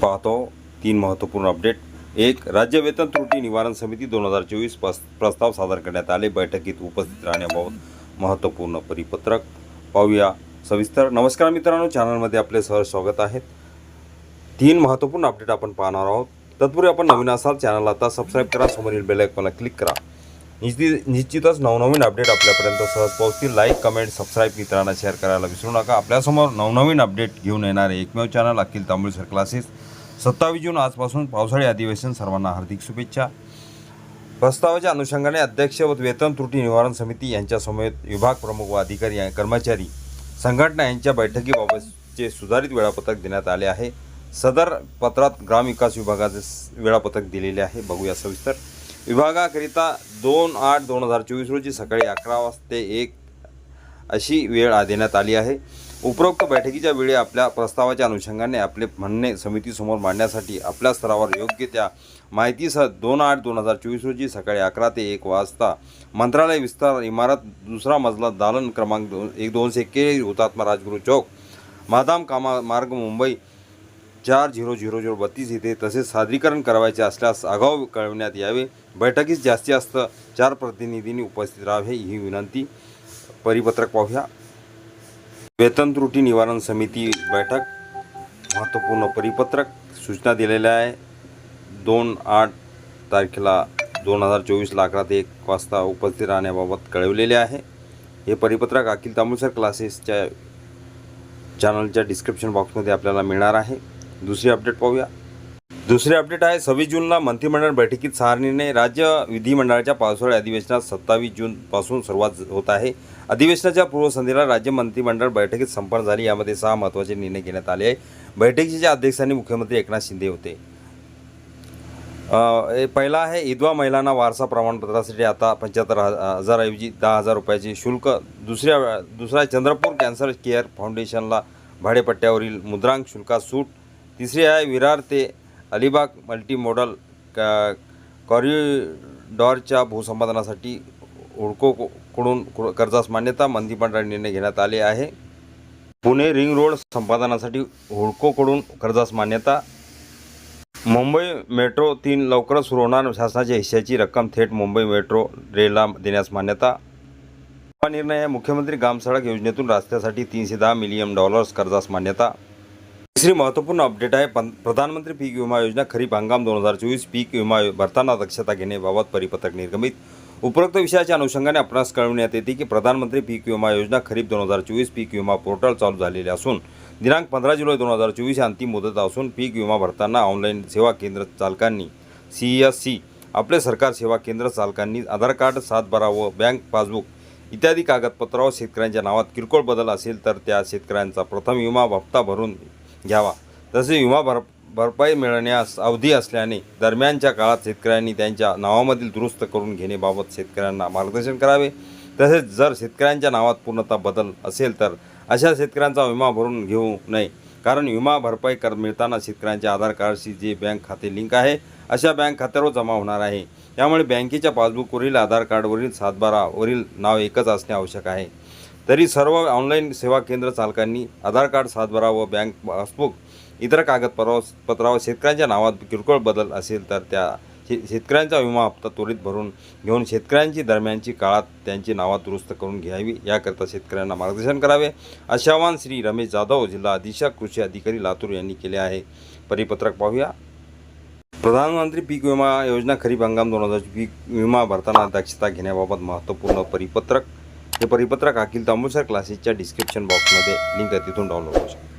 पाहतो. तीन महत्त्वपूर्ण अपडेट एक राज्य वेतन त्रुटी निवारण समिती दोन हजार चोवीस प्रस्ताव सादर करण्यात आले. बैठकीत उपस्थित राहण्याबाबत महत्त्वपूर्ण परिपत्रक पाहूया. सविस्तर नमस्कार मित्रांनो. चॅनलमध्ये आपले सहज स्वागत आहे. तीन महत्त्वपूर्ण अपडेट आपण पाहणार आहोत. तत्पूर्वी आपण नवीन असाल चॅनल आता सबस्क्राईब करा. समोरील बेलायकॉनला क्लिक करा. निश्चित निश्चितच नवनवीन अपडेट आपल्यापर्यंत सहज पोहोचतील. लाईक कमेंट सबस्क्राईब मित्रांना शेअर करायला विसरू नका. आपल्यासमोर नवनवीन अपडेट घेऊन येणारे एकमेव चॅनल अखिल तांबुळसर क्लासेस सत्तावीस जून आजपासून पावसाळी अधिवेशन सर्वांना हार्दिक शुभेच्छा. प्रस्तावाच्या अनुषंगाने अध्यक्ष व वेतन त्रुटी निवारण समिती यांच्यासमवेत विभाग प्रमुख व अधिकारी कर्मचारी संघटना यांच्या बैठकीबाबतचे सुधारित वेळापत्रक देण्यात आले आहे. सदर पत्रात ग्रामविकास विभागाचे वेळापत्रक दिलेले आहे. बघूया सविस्तर. विभागाकरिता दोन आठ दोन हजार चोवीस रोजी सकाळी अकरा वाजते एक अशी वेळ आ- देण्यात आली आहे. उपरोक्त बैठकीच्या वेळी आपल्या प्रस्तावाच्या अनुषंगाने आपले म्हणणे समितीसमोर मांडण्यासाठी आपल्या स्तरावर योग्य त्या माहितीसह दोन आठ दोन हजार चोवीस रोजी सकाळी अकरा ते एक वाजता मंत्रालय विस्तार इमारत दुसरा मजला दालन क्रमांक दोन एक दोनशे एक्केचाळीस हुतात्मा राजगुरू चौक मादाम कामा मार्ग मुंबई चार झिरो झिरो झिरो बत्तीस इथे तसेच सादरीकरण करावायचे असल्यास आगाऊ कळविण्यात यावे. बैठकीस जास्तीत जास्त चार प्रतिनिधींनी उपस्थित राहावे. ही विनंती परिपत्रक पाहूया. वेतन त्रुटी निवारण समिती बैठक महत्त्वपूर्ण परिपत्रक सूचना दिलेल्या आहे. दोन आठ तारखेला दोन हजार चोवीसला अकरा ते एक वाजता उपस्थित राहण्याबाबत कळवलेले आहे. हे परिपत्रक अखिल तामुळसर क्लासेसच्या चॅनलच्या डिस्क्रिप्शन बॉक्समध्ये आपल्याला मिळणार आहे. दुसरी अपडेट पाहूया. दुसरे अपडेट आहे सव्वीस जूनला मंत्रिमंडळ बैठकीत सहा निर्णय. राज्य विधिमंडळाच्या पावसाळी अधिवेशनात सत्तावीस जूनपासून सुरुवात होत आहे. अधिवेशनाच्या पूर्वसंध्येला राज्य मंत्रिमंडळ बैठकीत संपन्न झाली. यामध्ये सहा महत्त्वाचे निर्णय घेण्यात आले आहे बैठकीच्या अध्यक्षांनी मुख्यमंत्री एकनाथ शिंदे होते. पहिला आहे इद्वा महिलांना वारसा प्रमाणपत्रासाठी आता पंच्याहत्तर हजारऐवजी दहा हजार रुपयाचे शुल्क. दुसऱ्या दुसरा चंद्रपूर कॅन्सर केअर फाउंडेशनला भाडेपट्ट्यावरील मुद्रांक शुल्कात सूट. तिसरी आहे विरार ते अलिबाग मल्टी मॉडल का कॉरिडॉरच्या भूसंपादनासाठी हुडकोकडून कर्जास मान्यता मंत्रिमंडळ निर्णय घेण्यात आले आहे. पुणे रिंग रोड संपादनासाठी हुडकोकडून कर्जास मान्यता. मुंबई मेट्रो तीन लवकरच सुरू होणार. शासनाच्या हिश्श्याची रक्कम थेट मुंबई मेट्रो रेलला देण्यास मान्यता. हा निर्णय मुख्यमंत्री ग्रामसडक योजनेतून रस्त्यासाठी तीनशे दहा मिलियन डॉलर्स कर्जास मान्यता. तिसरी महत्त्वपूर्ण अपडेट आहे पं प्रधानमंत्री पीक विमा योजना खरीप हंगाम दोन हजार चोवीस पीक विमा भरताना दक्षता घेण्याबाबत परिपत्रक निर्गमित. उपरोक्त विषयाच्या अनुषंगाने आपणास कळविण्यात येते की प्रधानमंत्री पीक विमा योजना खरीप दोन हजार चोवीस पीक विमा पोर्टल चालू झालेले असून दिनांक पंधरा जुलै दोन हजार चोवीस ही अंतिम मुदत असून पीक विमा भरताना ऑनलाईन सेवा केंद्र चालकांनी सी एस सी आपले सरकार सेवा केंद्र चालकांनी आधार कार्ड सातबारा व बँक पासबुक इत्यादी कागदपत्रावर शेतकऱ्यांच्या नावात किरकोळ बदल असेल तर त्या शेतकऱ्यांचा प्रथम विमा हप्ता भरून घ्यावा. तसे विमा भर भरपाई मिळण्यास अवधी असल्याने दरम्यानच्या काळात शेतकऱ्यांनी त्यांच्या नावामधील दुरुस्त करून घेण्याबाबत शेतकऱ्यांना मार्गदर्शन करावे. तसेच जर शेतकऱ्यांच्या नावात पूर्णतः बदल असेल तर अशा शेतकऱ्यांचा विमा भरून घेऊ नये. कारण विमा भरपाई कर मिळताना शेतकऱ्यांच्या आधार कार्डशी जे बँक खाते लिंक आहे अशा बँक खात्यावर जमा होणार आहे. त्यामुळे बँकेच्या पासबुकवरील आधार कार्डवरील सातबारावरील नाव एकच असणे आवश्यक आहे. तरी सर्व ऑनलाईन सेवा केंद्र चालकांनी आधार कार्ड सातबारा व बँक पासबुक इतर कागदपत्रावर शेतकऱ्यांच्या नावात किरकोळ बदल असेल तर त्या शे शेतकऱ्यांचा विमा हप्ता त्वरित भरून घेऊन शेतकऱ्यांची दरम्यानची काळात त्यांची नावात दुरुस्त करून घ्यावी. याकरता शेतकऱ्यांना मार्गदर्शन करावे. असे आवाहन श्री रमेश जाधव जिल्हा अधीक्षक कृषी अधिकारी लातूर यांनी केले आहे. परिपत्रक पाहूया. प्रधानमंत्री पीक विमा योजना खरीप हंगाम दोन हजार पीक विमा भरताना दक्षता घेण्याबाबत महत्त्वपूर्ण परिपत्रक हे परिपत्रक अखिल तांबूलसर क्लासेसच्या डिस्क्रिप्शन बॉक्समध्ये लिंक आहे तिथून डाउनलोड करू शकता.